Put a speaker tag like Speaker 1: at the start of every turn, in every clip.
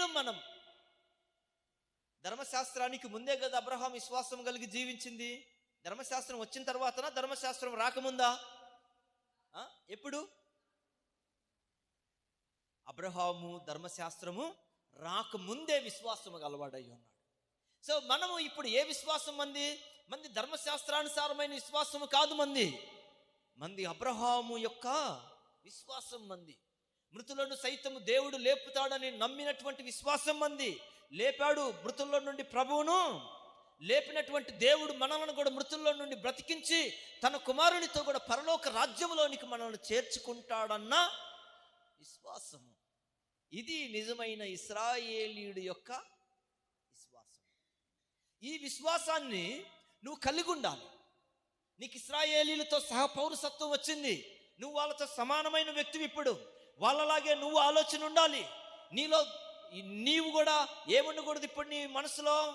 Speaker 1: నేను మనం. ధర్మశాస్త్రానికి ముందే కదా అబ్రహాం విశ్వాసం కలిగి జీవించింది. ధర్మశాస్త్రం వచ్చిన తర్వాతనా? ధర్మశాస్త్రం రాకముందా? ఎప్పుడు? అబ్రహాము ధర్మశాస్త్రము రాకముందే విశ్వాసము గలవాడై ఉన్నాడు. సో మనము ఇప్పుడు ఏ విశ్వాసం మంది? మంది ధర్మశాస్త్రానుసారమైన విశ్వాసము కాదు మంది. మంది అబ్రహాము యొక్క విశ్వాసం మంది. మృతులను సైతము దేవుడు లేపుతాడని నమ్మినటువంటి విశ్వాసం మంది. లేపాడు మృతుల్లో నుండి ప్రభువును. లేపినటువంటి దేవుడు మనలను కూడా మృతుల్లో నుండి బ్రతికించి తన కుమారునితో కూడా పరలోక రాజ్యంలోనికి మనల్ని చేర్చుకుంటాడన్న విశ్వాసము. ఇది నిజమైన ఇస్రాయేలీయుడి యొక్క విశ్వాసం ఈ విశ్వాసాన్ని నువ్వు కలిగి ఉండాలి. నీకు ఇస్రాయేలీలతో సహ పౌరసత్వం వచ్చింది. నువ్వు వాళ్ళతో సమానమైన వ్యక్తివి ఇప్పుడు. వాళ్ళలాగే నువ్వు ఆలోచన ఉండాలి. నీలో నీవు కూడా ఏముండకూడదు ఇప్పుడు నీ మనసులో?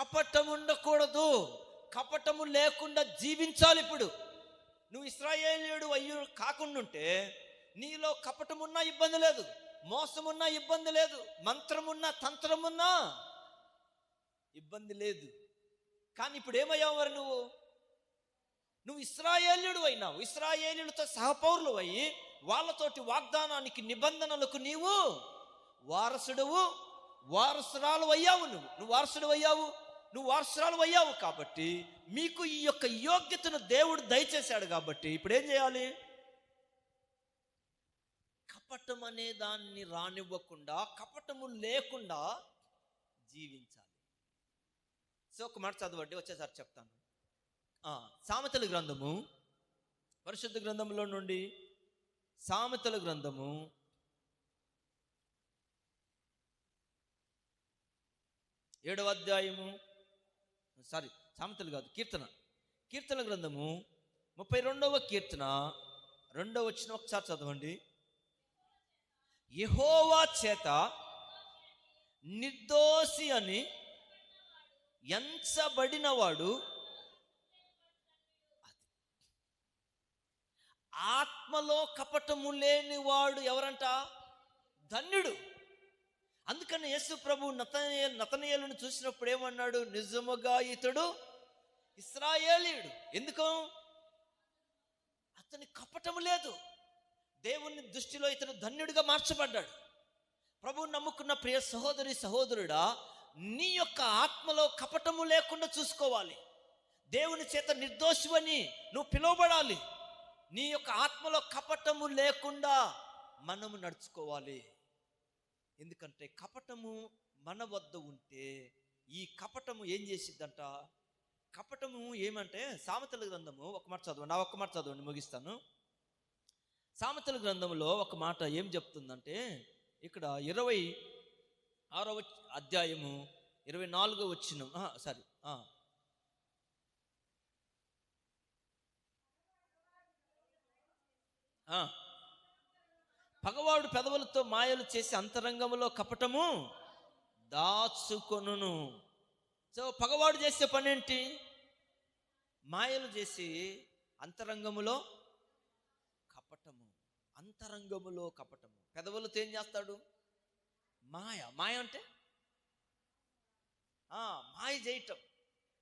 Speaker 1: కపటం ఉండకూడదు. కపటము లేకుండా జీవించాలి ఇప్పుడు. నువ్వు ఇస్రాయేలీయుడు అయ్యు కాకుండా ఉంటే నీలో కపటమున్నా ఇబ్బంది లేదు. మోసమున్నా ఇబ్బంది లేదు. మంత్రమున్నా తంత్రమున్నా ఇబ్బంది లేదు. కానీ ఇప్పుడు ఏమయ్యావు మరి నువ్వు? నువ్వు ఇస్రాయేలీయుడు అయినావు. ఇస్రాయేలులతో సహపౌరులు అయ్యి వాళ్ళతోటి వాగ్దానానికి నిబంధనలకు నీవు వారసుడువు వారసురాలు అయ్యావు నువ్వు. నువ్వు వారసుడు అయ్యావు నువ్వు వారసురాలు అయ్యావు కాబట్టి మీకు ఈ యొక్క యోగ్యతను దేవుడు దయచేశాడు కాబట్టి ఇప్పుడు ఏం చేయాలి? కపటం అనే దాన్ని రానివ్వకుండా కపటము లేకుండా జీవించాలి. సో ఒక మాట చదవండి వచ్చేసారి చెప్తాను. సామెతల గ్రంథము పరిశుద్ధ గ్రంథంలో నుండి సామెతల గ్రంథము ఏడవ అధ్యాయము సారీ సామెతలు కాదు కీర్తన. కీర్తన గ్రంథము ముప్పై రెండవ కీర్తన రెండవ వచ్చిన ఒకసారి చదవండి. యహోవా చేత నిర్దోషి అని ఎంచబడినవాడు వాడు ఆత్మలో కపటము లేనివాడు ఎవరంట? ధన్యుడు. అందుకని యేసు ప్రభు నతనయ నతనీయులను చూసినప్పుడు ఏమన్నాడు? నిజముగా ఇతడు ఇస్రాయేలీయుడు. ఎందుకు? అతని కపటము లేదు. దేవుని దృష్టిలో ఇతను ధన్యుడిగా మార్చబడ్డాడు. ప్రభువు నమ్ముకున్న ప్రియ సహోదరి సహోదరుడా నీ యొక్క ఆత్మలో కపటము లేకుండా చూసుకోవాలి. దేవుని చేత నిర్దోషమని నువ్వు పిలువబడాలి. నీ యొక్క ఆత్మలో కపటము లేకుండా మనము నడుచుకోవాలి. ఎందుకంటే కపటము మన వద్ద ఉంటే ఈ కపటము ఏం చేసిద్దంట? కపటము ఏమంటే సామెతల గ్రంథము ఒక మాట చదవండి నా ఒక్క మాట చదవండి ముగిస్తాను. సామెతల గ్రంథంలో ఒక మాట ఏం చెప్తుందంటే ఇక్కడ ఇరవై ఆరవ అధ్యాయము ఇరవై నాలుగో వచ్చిన సారీ పగవాడు పెదవులతో మాయలు చేసి అంతరంగంలో కపటము దాచుకొనును. సో పగవాడు చేసే పని ఏంటి మాయలు చేసి అంతరంగములో కపటము. అంతరంగములో కపటము. పెదవులతో ఏం చేస్తాడు? మాయ. మాయ అంటే? మాయ చేయటం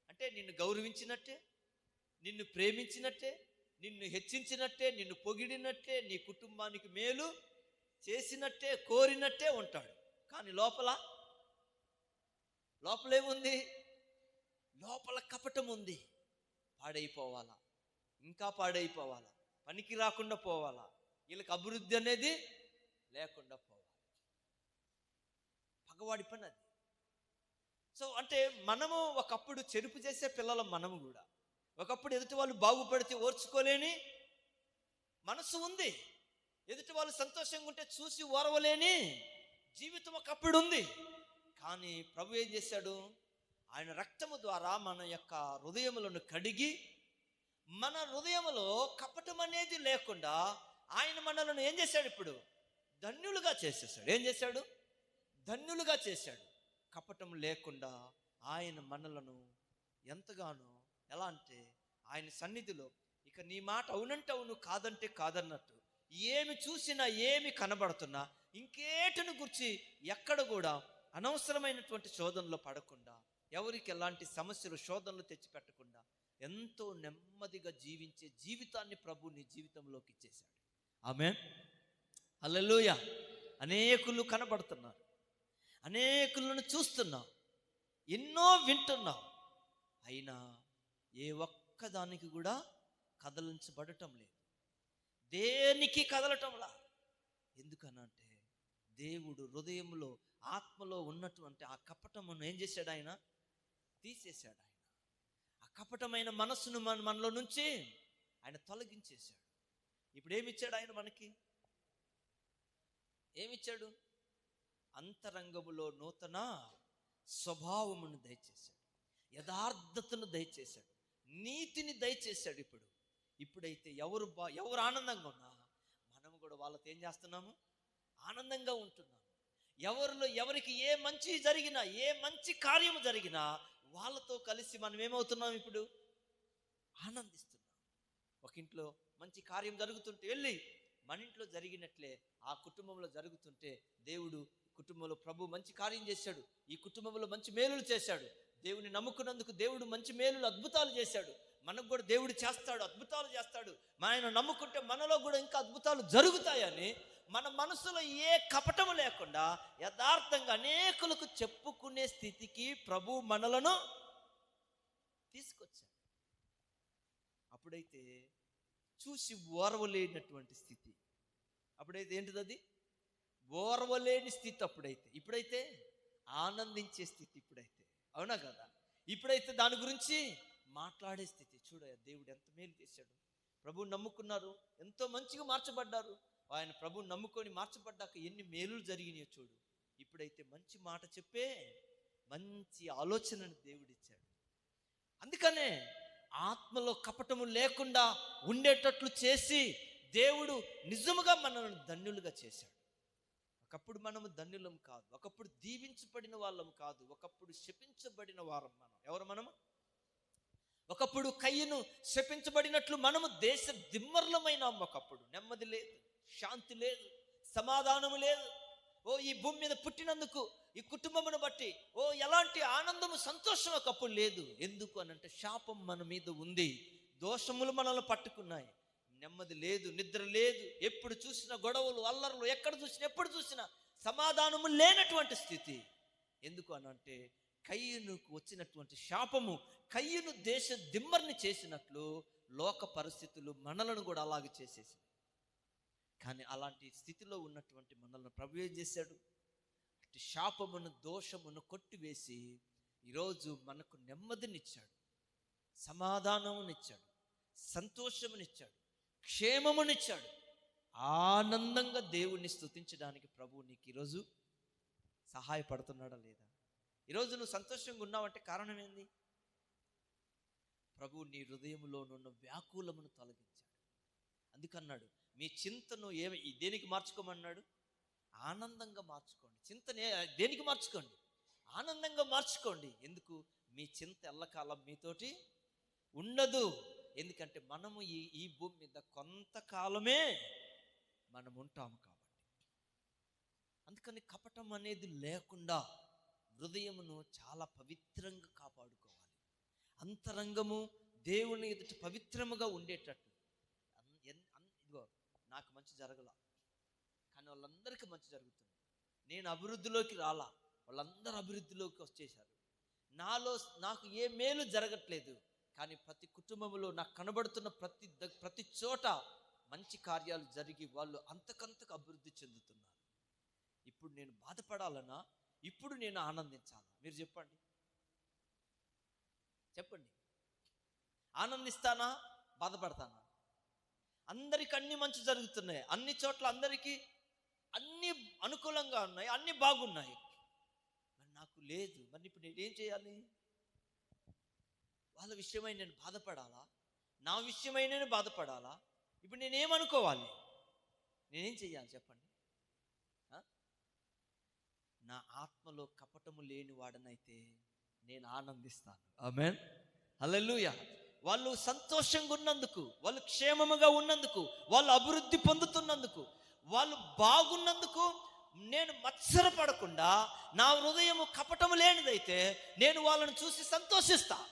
Speaker 1: అంటే నిన్ను గౌరవించినట్టే నిన్ను ప్రేమించినట్టే నిన్ను హెచ్చించినట్టే నిన్ను పొగిడినట్టే నీ కుటుంబానికి మేలు చేసినట్టే కోరినట్టే ఉంటాడు. కానీ లోపల లోపలేముంది? లోపల కపటం ఉంది పాడైపోవాలా? ఇంకా పాడైపోవాలా? పనికి రాకుండా పోవాలా? వీళ్ళకి అభివృద్ధి అనేది లేకుండా పోవాలి. పగవాడి పని అది. సో అంటే మనము ఒకప్పుడు చెరుపు చేసే పిల్లలం మనము కూడా. ఒకప్పుడు ఎదుటి వాళ్ళు బాగుపడితే ఓర్చుకోలేని మనసు ఉంది. ఎదుటి వాళ్ళు సంతోషంగా ఉంటే చూసి ఓరవలేని జీవితం ఒకప్పుడు ఉంది. కానీ ప్రభు ఏం చేశాడు? ఆయన రక్తము ద్వారా మన యొక్క హృదయములను కడిగి మన హృదయములో కపటం అనేది లేకుండా ఆయన మనలను ఏం చేశాడు ఇప్పుడు? ధన్యులుగా చేసేసాడు ఏం చేశాడు? ధన్యులుగా చేశాడు. కపటం లేకుండా ఆయన మనలను ఎంతగానో ఎలా అంటే ఆయన సన్నిధిలో ఇక నీ మాట అవునంటే అవును కాదంటే కాదన్నట్టు. ఏమి చూసినా ఏమి కనబడుతున్నా ఇంకేటను గురించి ఎక్కడ కూడా అనవసరమైనటువంటి శోధనలో పడకుండా ఎవరికి ఎలాంటి సమస్యలు శోధనలు తెచ్చిపెట్టకుండా ఎంతో నెమ్మదిగా జీవించే జీవితాన్ని ప్రభు నీ జీవితంలోకి ఇచ్చేశాడు. ఆమె అల్లెలుయ అనేకులు కనబడుతున్నారు. అనేకులను చూస్తున్నావు. ఎన్నో వింటున్నావు. అయినా ఏ ఒక్కదానికి కూడా కదలించబడటం లేదు. దేనికి కదలటంలా? ఎందుకనంటే దేవుడు హృదయంలో ఆత్మలో ఉన్నటువంటి ఆ కపటమును ఏం చేశాడు ఆయన తీసేశాడు ఆయన ఆ కపటమైన మనస్సును మన మనలో నుంచి ఆయన తొలగించేశాడు. ఇప్పుడు ఏమిచ్చాడు ఆయన మనకి? ఏమిచ్చాడు? అంతరంగములో నూతన స్వభావమును దయచేశాడు. యథార్థతను దయచేశాడు. నీతిని దయచేశాడు ఇప్పుడు. ఇప్పుడైతే ఎవరు బా ఎవరు ఆనందంగా ఉన్నా మనము కూడా వాళ్ళతో ఏం చేస్తున్నాము? ఆనందంగా ఉంటున్నాము. ఎవరిలో ఎవరికి ఏ మంచి జరిగినా ఏ మంచి కార్యము జరిగినా వాళ్ళతో కలిసి మనం ఏమవుతున్నాం ఇప్పుడు? ఆనందిస్తున్నాం. ఒక ఇంట్లో మంచి కార్యం జరుగుతుంటే వెళ్ళి మన ఇంట్లో జరిగినట్లే ఆ కుటుంబంలో జరుగుతుంటే దేవుడు కుటుంబంలో ప్రభు మంచి కార్యం చేశాడు. ఈ కుటుంబంలో మంచి మేలులు చేశాడు. దేవుని నమ్ముకున్నందుకు దేవుడు మంచి మేలులు అద్భుతాలు చేశాడు. మనకు కూడా దేవుడు చేస్తాడు అద్భుతాలు చేస్తాడు. ఆయన నమ్ముకుంటే మనలో కూడా ఇంకా అద్భుతాలు జరుగుతాయని మన మనసులో ఏ కపటము లేకుండా యథార్థంగా అనేకులకు చెప్పుకునే స్థితికి ప్రభు మనలను తీసుకొచ్చాడు. అప్పుడైతే చూసి ఓర్వలేనటువంటి స్థితి. అప్పుడైతే ఏంటిది అది? ఓర్వలేని స్థితి అప్పుడైతే. ఇప్పుడైతే ఆనందించే స్థితి ఇప్పుడైతే. అవునా కదా? ఇప్పుడైతే దాని గురించి మాట్లాడే స్థితి. చూడయ్య దేవుడు ఎంత మేలు చేశాడు. ప్రభువు నమ్ముకున్నారు. ఎంతో మంచిగా మార్చబడ్డారు. ఆయన ప్రభు నమ్ముకొని మార్చబడ్డాక ఎన్ని మేలులు జరిగినాయో చూడు. ఇప్పుడైతే మంచి మాట చెప్పే మంచి ఆలోచనను దేవుడిచ్చాడు అందుకనే ఆత్మలో కపటము లేకుండా ఉండేటట్లు చేసి దేవుడు నిజముగా మనల్ని ధన్యులుగా చేశాడు. ఒకప్పుడు మనము ధన్యులం కాదు. ఒకప్పుడు దీవించబడిన వాళ్ళం కాదు. ఒకప్పుడు శపించబడిన వారం మనం. ఎవరు మనము? ఒకప్పుడు కయ్యను శపించబడినట్లు మనము దేశ దిమ్మర్లమైనాం ఒకప్పుడు. నెమ్మది లేదు శాంతి లేదు సమాధానము లేదు. ఓ ఈ భూమి మీద పుట్టినందుకు ఈ కుటుంబమును బట్టి ఓ ఎలాంటి ఆనందము సంతోషం ఒకప్పుడు లేదు. ఎందుకు అనంటే శాపం మన మీద ఉంది. దోషములు మనల్ని పట్టుకున్నాయి. నెమ్మది లేదు నిద్ర లేదు. ఎప్పుడు చూసినా గొడవలు అల్లర్లు ఎక్కడ చూసినా ఎప్పుడు చూసినా సమాధానము లేనటువంటి స్థితి. ఎందుకు అనంటే కయ్యనుకు వచ్చినటువంటి శాపము కయ్యను దేశ దిమ్మర్ని చేసినట్లు లోక పరిస్థితులు మనలను కూడా అలాగే చేసేసి కానీ అలాంటి స్థితిలో ఉన్నటువంటి మనల్ని ప్రభు ఏం చేశాడు? అటు శాపమును దోషమును కొట్టివేసి ఈరోజు మనకు నెమ్మదినిచ్చాడు సమాధానమునిచ్చాడు సంతోషమునిచ్చాడు. క్షేమమునిచ్చాడు. ఆనందంగా దేవుణ్ణి స్థుతించడానికి ప్రభువు నీకు ఈరోజు సహాయపడుతున్నాడా లేదా? ఈరోజు నువ్వు సంతోషంగా ఉన్నావంటే కారణం ఏంది? ప్రభు నీ హృదయంలో ఉన్న వ్యాకులమును తొలగించాడు. అందుకన్నాడు మీ చింతను ఏమి దేనికి మార్చుకోమన్నాడు? ఆనందంగా మార్చుకోండి. చింతనే దేనికి మార్చుకోండి? ఆనందంగా మార్చుకోండి. ఎందుకు? మీ చింత ఎల్లకాలం మీతోటి ఉండదు. ఎందుకంటే మనము ఈ ఈ భూమి మీద కొంతకాలమే మనం ఉంటాము కాబట్టి. అందుకని కపటం అనేది లేకుండా హృదయమును చాలా పవిత్రంగా కాపాడుకోవాలి. అంతరంగము దేవుని ఎదుట పవిత్రముగా ఉండేటట్టు. ఇదిగో నాకు మంచి జరగల. కానీ వాళ్ళందరికీ మంచి జరుగుతుంది. నేను అభివృద్ధిలోకి రాలా. వాళ్ళందరూ అభివృద్ధిలోకి వచ్చేసారు నాలో నాకు ఏ మేలు జరగట్లేదు. కానీ ప్రతి కుటుంబంలో నాకు కనబడుతున్న ప్రతి ద- ప్రతి చోట మంచి కార్యాలు జరిగి వాళ్ళు అంతకంతకు అభివృద్ధి చెందుతున్నారు. ఇప్పుడు నేను బాధపడాలనా ఇప్పుడు నేను ఆనందించాలా? మీరు చెప్పండి. చెప్పండి. ఆనందిస్తానా? బాధపడతానా? అందరికి అన్ని మంచి జరుగుతున్నాయి. అన్ని చోట్ల అందరికీ అన్ని అనుకూలంగా ఉన్నాయి అన్ని బాగున్నాయి. మరి నాకు లేదు. మరి ఇప్పుడు నేను ఏం చేయాలి? వాళ్ళ విషయమై నేను బాధపడాలా? నా విషయమై నేను బాధపడాలా? ఇప్పుడు నేనేమనుకోవాలి? నేనేం చెయ్యాలి చెప్పండి? నా ఆత్మలో కపటము లేని వాడనైతే నేను ఆనందిస్తాను. ఆమెన్. హల్లెలూయా. వాళ్ళు సంతోషంగా ఉన్నందుకు వాళ్ళు క్షేమముగా ఉన్నందుకు వాళ్ళు అభివృద్ధి పొందుతున్నందుకు వాళ్ళు బాగున్నందుకు నేను మత్సరపడకుండా నా హృదయము కపటము లేనిదైతే నేను వాళ్ళని చూసి సంతోషిస్తాను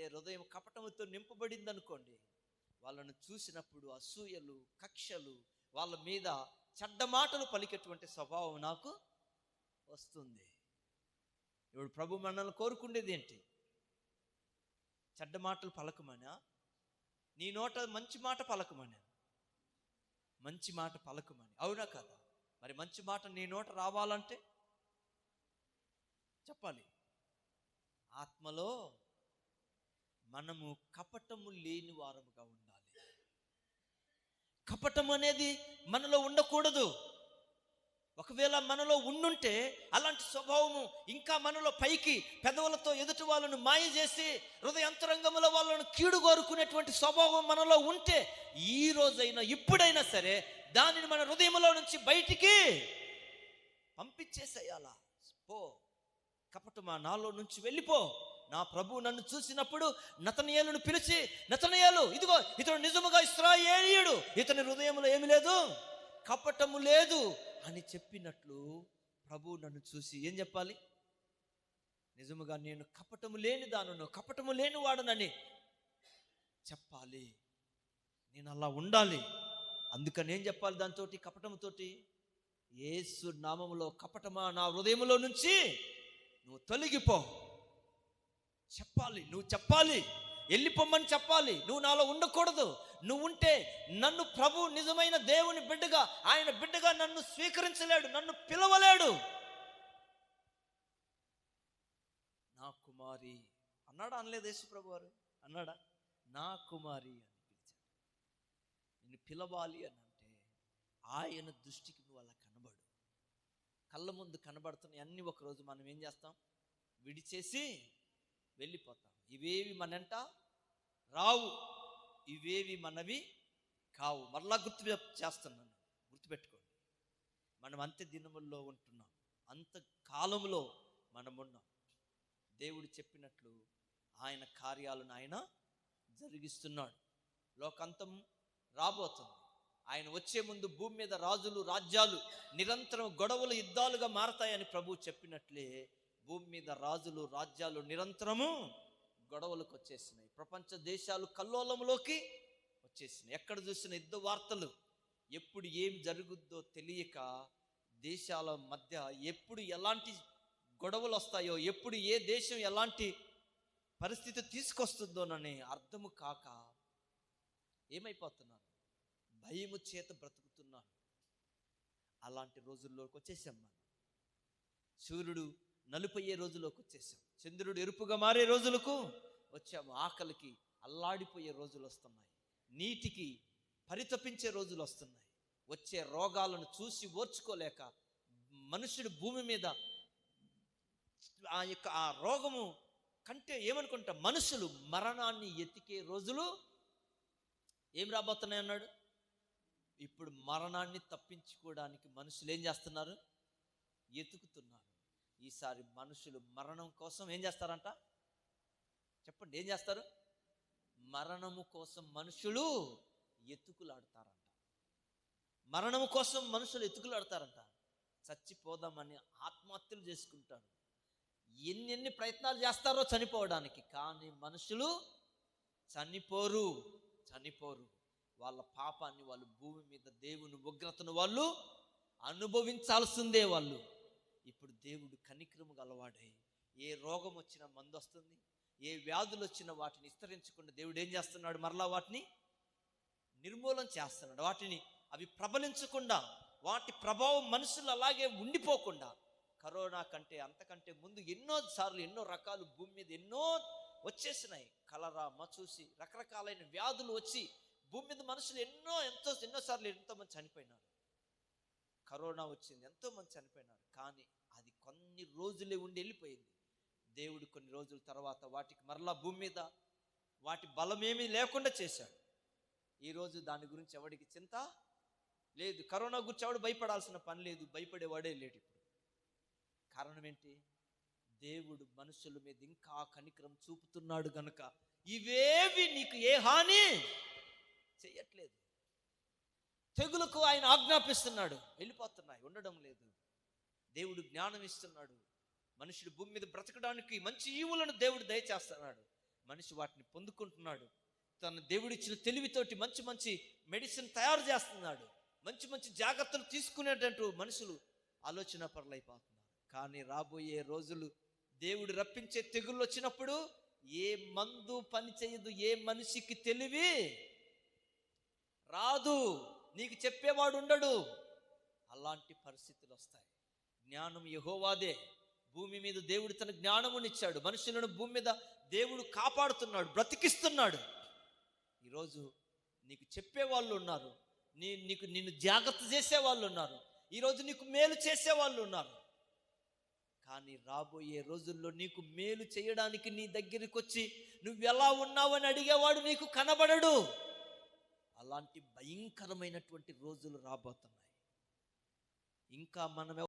Speaker 1: అదే హృదయం కపటముతో నింపబడింది అనుకోండి వాళ్ళను చూసినప్పుడు అసూయలు కక్షలు వాళ్ళ మీద చెడ్డ మాటలు పలికేటువంటి స్వభావం నాకు వస్తుంది. ఇప్పుడు ప్రభు మనల్ని కోరుకుండేది ఏంటి? చెడ్డ మాటలు పలకమనా? నీ నోట మంచి మాట పలకమనా? మంచి మాట పలకమని. అవునా కదా? మరి మంచి మాట నీ నోట రావాలంటే చెప్పాలి. ఆత్మలో మనము కపటము లేని వారముగా ఉండాలి. కపటం అనేది మనలో ఉండకూడదు. ఒకవేళ మనలో ఉండుంటే అలాంటి స్వభావము ఇంకా మనలో పైకి పెదవులతో ఎదుటి వాళ్ళను మాయ చేసి హృదయంతరంగముల వాళ్ళను కీడు కోరుకునేటువంటి స్వభావం మనలో ఉంటే ఈ రోజైనా ఇప్పుడైనా సరే దానిని మన హృదయంలో నుంచి బయటికి పంపించేసేయాలా? పో. కపటమా నాలో నుంచి వెళ్ళిపో. నా ప్రభు నన్ను చూసినప్పుడు నతనీయులను పిలిచి నతనీయాలు ఇదిగో ఇతడు నిజముగా ఇస్రాయేలీయుడు. ఇతని హృదయంలో ఏమి లేదు కపటము లేదు అని చెప్పినట్లు ప్రభు నన్ను చూసి ఏం చెప్పాలి? నిజముగా నేను కపటము లేని దానును కపటము లేని వాడునని చెప్పాలి. నేను అలా ఉండాలి. అందుకని ఏం చెప్పాలి దాంతో కపటముతోటి? ఏసు నామములో కపటమా నా హృదయములో నుంచి? నువ్వు తొలగిపో. చెప్పాలి నువ్వు చెప్పాలి. వెళ్ళిపోమ్మని చెప్పాలి నువ్వు నాలో ఉండకూడదు. నువ్వు ఉంటే నన్ను ప్రభు నిజమైన దేవుని బిడ్డగా ఆయన బిడ్డగా నన్ను స్వీకరించలేడు నన్ను పిలవలేడు. నా కుమారి అన్నాడా? అనలేదు యేసు ప్రభు వారు అన్నాడా? నా కుమారి అని పిలిచాడు. నిన్ను పిలవాలి అని అంటే ఆయన దృష్టికి నువ్వు అలా కనబడు. కళ్ళ ముందు కనబడుతున్నాయి అన్ని ఒకరోజు మనం ఏం చేస్తాం? విడిచేసి వెళ్ళిపోతాం. ఇవేవి మనంట? రావు. ఇవేవి మనవి కావు. మరలా గుర్తు చేస్తున్నాను. గుర్తుపెట్టుకోండి. మనం అంత్య దినముల్లో ఉంటున్నాం. అంత కాలంలో మనం ఉన్నాం దేవుడు చెప్పినట్లు ఆయన కార్యాలను ఆయన జరిగిస్తున్నాడు. లోకంతం రాబోతుంది. ఆయన వచ్చే ముందు భూమి మీద రాజులు రాజ్యాలు నిరంతరం గొడవలు యుద్ధాలుగా మారతాయని ప్రభు చెప్పినట్లే భూమి మీద రాజులు రాజ్యాలు నిరంతరము గొడవలకు వచ్చేసినాయి ప్రపంచ దేశాలు కల్లోలంలోకి వచ్చేసినాయి. ఎక్కడ చూసిన యుద్ధ వార్తలు ఎప్పుడు ఏం జరుగుద్దో తెలియక దేశాల మధ్య ఎప్పుడు ఎలాంటి గొడవలు వస్తాయో ఎప్పుడు ఏ దేశం ఎలాంటి పరిస్థితి తీసుకొస్తుందోనని అర్థము కాక ఏమైపోతున్నాను? భయము చేత బ్రతుకుతున్నాను. అలాంటి రోజుల్లోకి వచ్చేసాం మనం. సూర్యుడు నలుపయ్యే రోజులోకి వచ్చేసాం. చంద్రుడు ఎరుపుగా మారే రోజులకు వచ్చాము. ఆకలికి అల్లాడిపోయే రోజులు వస్తున్నాయి. నీటికి పరితపించే రోజులు వస్తున్నాయి. వచ్చే రోగాలను చూసి ఓర్చుకోలేక మనుషుడు భూమి మీద ఆ యొక్క ఆ రోగము కంటే ఏమనుకుంటా మనుషులు మరణాన్ని ఎతికే రోజులు ఏం రాబోతున్నాయి అన్నాడు? ఇప్పుడు మరణాన్ని తప్పించుకోవడానికి మనుషులు ఏం చేస్తున్నారు? ఎతుకుతున్నారు. ఈసారి మనుషులు మరణం కోసం ఏం చేస్తారంట? చెప్పండి ఏం చేస్తారు? మరణము కోసం మనుషులు ఎతుకులాడతారంట మరణము కోసం మనుషులు ఎతుకులాడతారంట చచ్చిపోదామని ఆత్మహత్యలు చేసుకుంటారు. ఎన్నెన్ని ప్రయత్నాలు చేస్తారో చనిపోవడానికి కానీ మనుషులు చనిపోరు చనిపోరు. వాళ్ళ పాపాన్ని వాళ్ళు భూమి మీద దేవుని ఉగ్రతను వాళ్ళు అనుభవించాల్సిందే వాళ్ళు. దేవుడు కనిక్రము గలవాడై ఏ రోగం వచ్చినా మందు వస్తుంది ఏ వ్యాధులు వచ్చినా వాటిని విస్తరించకుండా దేవుడు ఏం చేస్తున్నాడు? మరలా వాటిని నిర్మూలన చేస్తున్నాడు. వాటిని అవి ప్రబలించకుండా వాటి ప్రభావం మనుషులు అలాగే ఉండిపోకుండా కరోనా కంటే అంతకంటే ముందు ఎన్నో సార్లు ఎన్నో రకాలు భూమి మీద ఎన్నో వచ్చేసినాయి. కలరా మచూసి రకరకాలైన వ్యాధులు వచ్చి భూమి మీద మనుషులు ఎన్నో ఎంతో ఎన్నోసార్లు ఎంతోమంది చనిపోయినారు. కరోనా వచ్చింది ఎంతోమంది చనిపోయినారు. కానీ అది కొన్ని రోజులే ఉండి వెళ్ళిపోయింది. దేవుడు కొన్ని రోజుల తర్వాత వాటికి మరలా భూమి మీద వాటి బలమేమీ లేకుండా చేశాడు. ఈరోజు దాని గురించి ఎవడికి చింత లేదు. కరోనా గురించి ఎవడు భయపడాల్సిన పని లేదు. భయపడేవాడే లేడు ఇప్పుడు. కారణం ఏంటి? దేవుడు మనుషుల మీద ఇంకా కనికరం చూపుతున్నాడు గనుక ఇవేవి నీకు ఏ హాని? చెయ్యట్లేదు. తెగులకు ఆయన ఆజ్ఞాపిస్తున్నాడు. వెళ్ళిపోతున్నాయి ఉండడం లేదు. దేవుడు జ్ఞానం ఇస్తున్నాడు. మనుషుడు భూమి మీద బ్రతకడానికి మంచి ఈవులను దేవుడు దయచేస్తున్నాడు మనిషి వాటిని పొందుకుంటున్నాడు. తన దేవుడిచ్చిన తెలివితోటి మంచి మంచి మెడిసిన్ తయారు చేస్తున్నాడు. మంచి మంచి జాగ్రత్తలు తీసుకునేటట్టు మనుషులు ఆలోచన పరులైపోతున్నారు. కానీ రాబోయే రోజులు దేవుడు రప్పించే తెగుళ్ళు వచ్చినప్పుడు ఏ మందు పని చేయదు ఏ మనిషికి తెలివి రాదు. నీకు చెప్పేవాడు ఉండడు. అలాంటి పరిస్థితులు వస్తాయి. జ్ఞానం యహోవాదే. భూమి మీద దేవుడు తన జ్ఞానమునిచ్చాడు మనుషులను భూమి మీద దేవుడు కాపాడుతున్నాడు బ్రతికిస్తున్నాడు. ఈరోజు నీకు చెప్పేవాళ్ళు ఉన్నారు. నీ నీకు నిన్ను జాగ్రత్త చేసే వాళ్ళు ఉన్నారు. ఈరోజు నీకు మేలు చేసే వాళ్ళు ఉన్నారు. కానీ రాబోయే రోజుల్లో నీకు మేలు చేయడానికి నీ దగ్గరికి వచ్చి నువ్వెలా ఉన్నావని అడిగేవాడు నీకు కనబడడు. అలాంటి భయంకరమైనటువంటి రోజులు రాబోతున్నాయి. ఇంకా మనం